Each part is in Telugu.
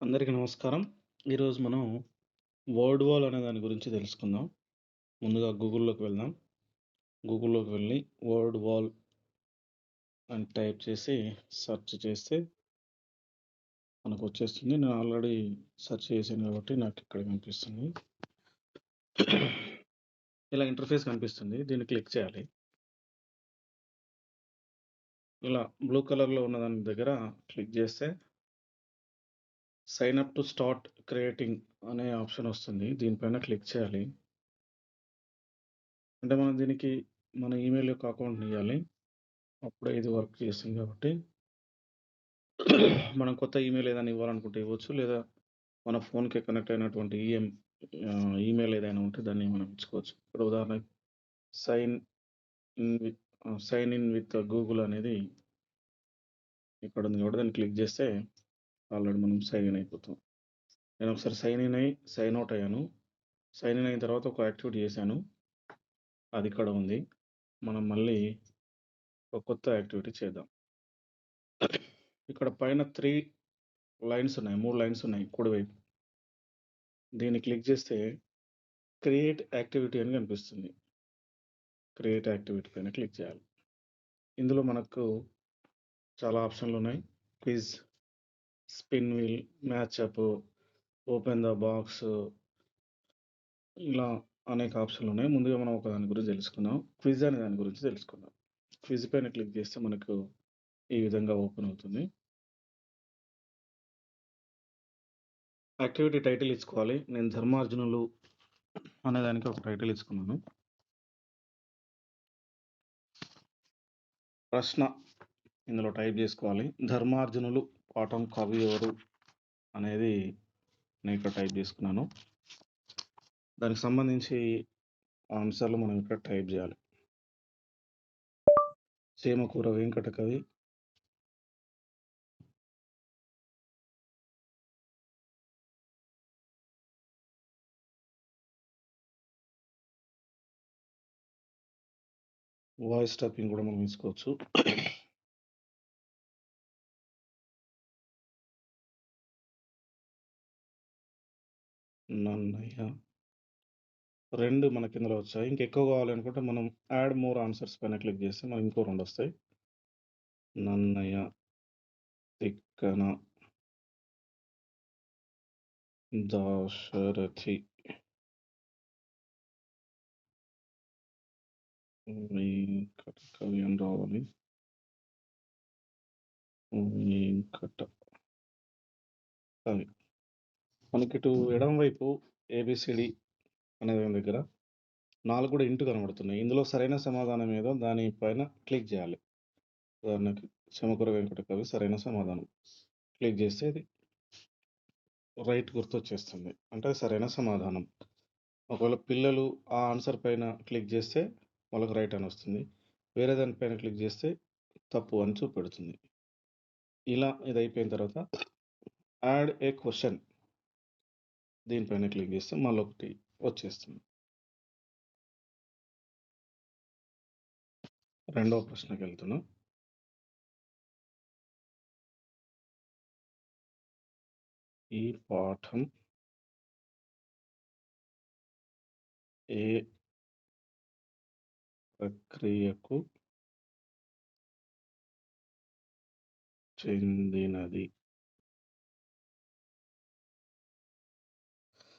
అందరికీ నమస్కారం. ఈరోజు మనం వర్డ్ వాల్ అనే దాని గురించి తెలుసుకుందాం. ముందుగా గూగుల్‌లోకి వెళ్దాం. గూగుల్‌లోకి వెళ్ళి వర్డ్ వాల్ అని టైప్ చేసి సెర్చ్ చేస్తే మనకు వచ్చేస్తుంది నేను ఆల్రెడీ సెర్చ్ చేశాను కాబట్టి నాకు ఇక్కడ కనిపిస్తుంది. ఇలా ఇంటర్ఫేస్ కనిపిస్తుంది. దీన్ని క్లిక్ చేయాలి. ఇలా బ్లూ కలర్‌లో ఉన్న దాని దగ్గర క్లిక్ చేస్తే sign up to start creating అనే ఆప్షన్ వస్తుంది. దీనిపైన క్లిక్ చేయాలి. అంటే మనం దీనికి మన ఈమెయిల్ యొక్క అకౌంట్‌ని ఇవ్వాలి అప్పుడే ఇది వర్క్ చేస్తుంది కాబట్టి మనం కొత్త ఈమెయిల్ ఏదైనా ఇవ్వాలనుకుంటే ఇవ్వచ్చు. లేదా మన ఫోన్‌కి కనెక్ట్ అయినటువంటి ఈఎం ఈమెయిల్ ఏదైనా ఉంటే దాన్ని మనం ఇచ్చుకోవచ్చు. ఇప్పుడు ఉదాహరణకి sign in with sign in with Google అనేది ఇక్కడ ఉంది కాబట్టి దాన్ని క్లిక్ చేస్తే ఆల్రెడీ మనం సైన్ ఇన్ అయిపోతాం. నేను ఒకసారి సైన్ ఇన్ అయ్యి సైన్ అవుట్ అయ్యాను. సైన్ ఇన్ అయిన తర్వాత ఒక యాక్టివిటీ చేశాను. అది ఇక్కడ ఉంది. మనం మళ్ళీ ఒక కొత్త యాక్టివిటీ చేద్దాం. ఇక్కడ పైన త్రీ లైన్స్ ఉన్నాయి. మూడు లైన్స్ ఉన్నాయి కుడివైపు. దీన్ని క్లిక్ చేస్తే క్రియేట్ యాక్టివిటీ అని కనిపిస్తుంది. క్రియేట్ యాక్టివిటీ పైన క్లిక్ చేయాలి. ఇందులో మనకు చాలా ఆప్షన్‌లు ఉన్నాయి. Quiz, spin wheel, match up open the box ఇలా అనేక ఆప్షన్‌లు ఉన్నాయి. ముందుగా మనం ఒక దాని గురించి తెలుసుకుందాం. క్విజ్ అనే దాని గురించి తెలుసుకుందాం. క్విజ్ పైన క్లిక్ చేస్తే మనకు ఈ విధంగా ఓపెన్ అవుతుంది. యాక్టివిటీ టైటిల్ ఇచ్చుకోవాలి. నేను ధర్మార్జునులు అనేదానికి ఒక టైటిల్ ఇచ్చుకున్నాను. ప్రశ్న ఇందులో టైప్ చేసుకోవాలి. ధర్మార్జునులు పాఠం కవి ఎవరు అనేది నేను ఇక్కడ టైప్ చేసుకున్నాను. దానికి సంబంధించి ఆన్సర్‌లు మనం ఇక్కడ టైప్ చేయాలి. చీమకూర వెంకట కవి. వాయిస్ టైపింగ్ కూడా మనం తీసుకోవచ్చు నన్నయ్య. రెండు మనకి ఇందులో వచ్చాయి. ఇంకా ఎక్కువ కావాలనుకుంటే మనం యాడ్ మోర్ ఆన్సర్స్ పైన క్లిక్ చేస్తే మనకి ఇంకో రెండు వస్తాయి. నన్నయ్య, తిక్కన దాశరథి. వెంకట కవి అని రావాలి. వెంకట మనకి ఇటు ఎడమ వైపు ఏబీసీడీ అనే దాని దగ్గర నాలుగు కూడా ఇంటూ కనబడుతున్నాయి. ఇందులో సరైన సమాధానం ఏదో దాని పైన క్లిక్ చేయాలి. ఉదాహరణకి చీమకూర వెంకట కవి సరైన సమాధానం. క్లిక్ చేస్తే ఇది రైట్ గుర్తొచ్చేస్తుంది. అంటే సరైన సమాధానం. ఒకవేళ పిల్లలు ఆ ఆన్సర్ పైన క్లిక్ చేస్తే వాళ్ళకి రైట్ అని వస్తుంది. వేరే దానిపైన క్లిక్ చేస్తే తప్పు అని చూపెడుతుంది. ఇలా ఇది అయిపోయిన తర్వాత యాడ్ ఏ క్వశ్చన్ దీనిపైన క్లిక్ చేస్తే మళ్ళొకటి వచ్చేస్తుంది. రెండవ ప్రశ్నకెళ్తున్నాం. ఈ పాఠం ఏ ప్రక్రియకు చెందినది?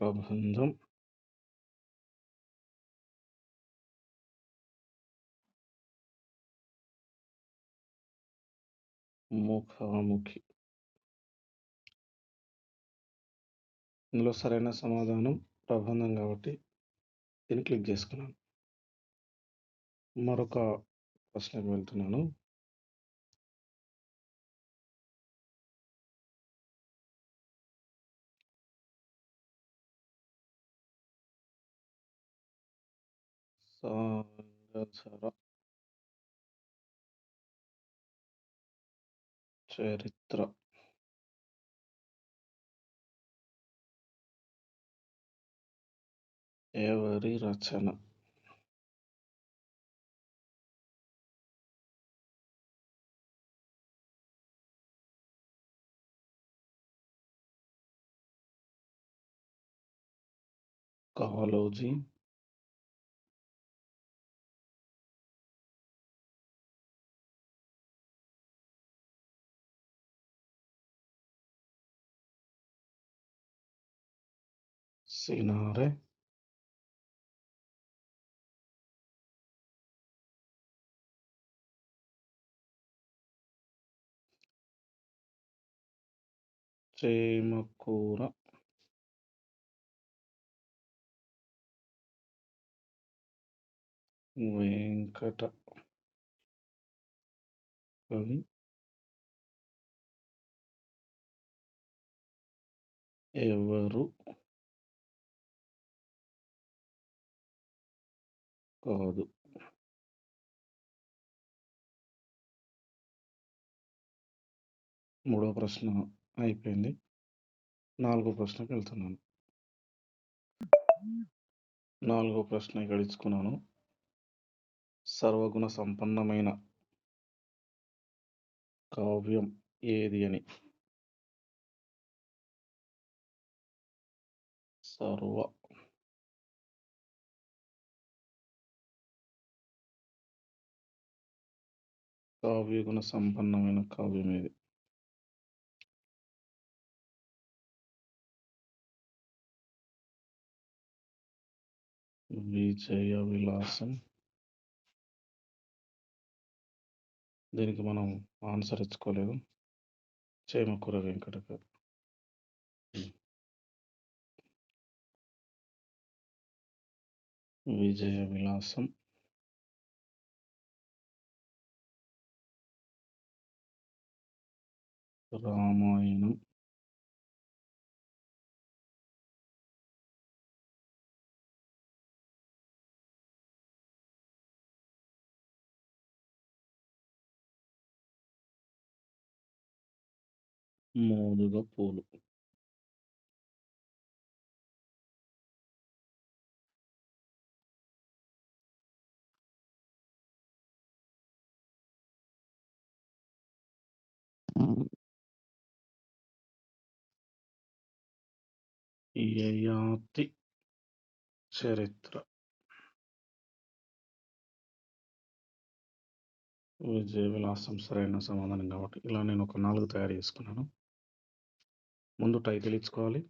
ప్రబంధం ముఖాముఖి. ఇందులో సరైన సమాధానం ప్రబంధం కాబట్టి దీన్ని క్లిక్ చేసుకున్నాను. మరొక ప్రశ్నకు వెళ్తున్నాను. సాంగధర చరిత్ర ఎవరి రచన? కాళోజీ సినారె చేమకూర వెంకట కవి ఎవరు కాదు. మూడో ప్రశ్న అయిపోయింది. నాలుగో ప్రశ్నకెళ్తున్నాను. నాలుగో ప్రశ్న గడుచుకున్నాను సర్వగుణ సంపన్నమైన కావ్యం ఏది అని? సర్వ కావ్యగుణ సంపన్నమైన కావ్యం ఇది విజయ విలాసం. దీనికి మనం ఆన్సర్ ఇచ్చుకోలేదు. చేమకూర వెంకట కవి. విజయ విలాసం. രാമായണം. മോതുക പോലും యయాతి చరిత్ర. విజయ విలాసం సరైన సమాధానం కాబట్టి ఇలా నేను ఒక నాలుగు తయారు చేసుకున్నాను. ముందు టైటిల్ ఇచ్చుకోవాలి.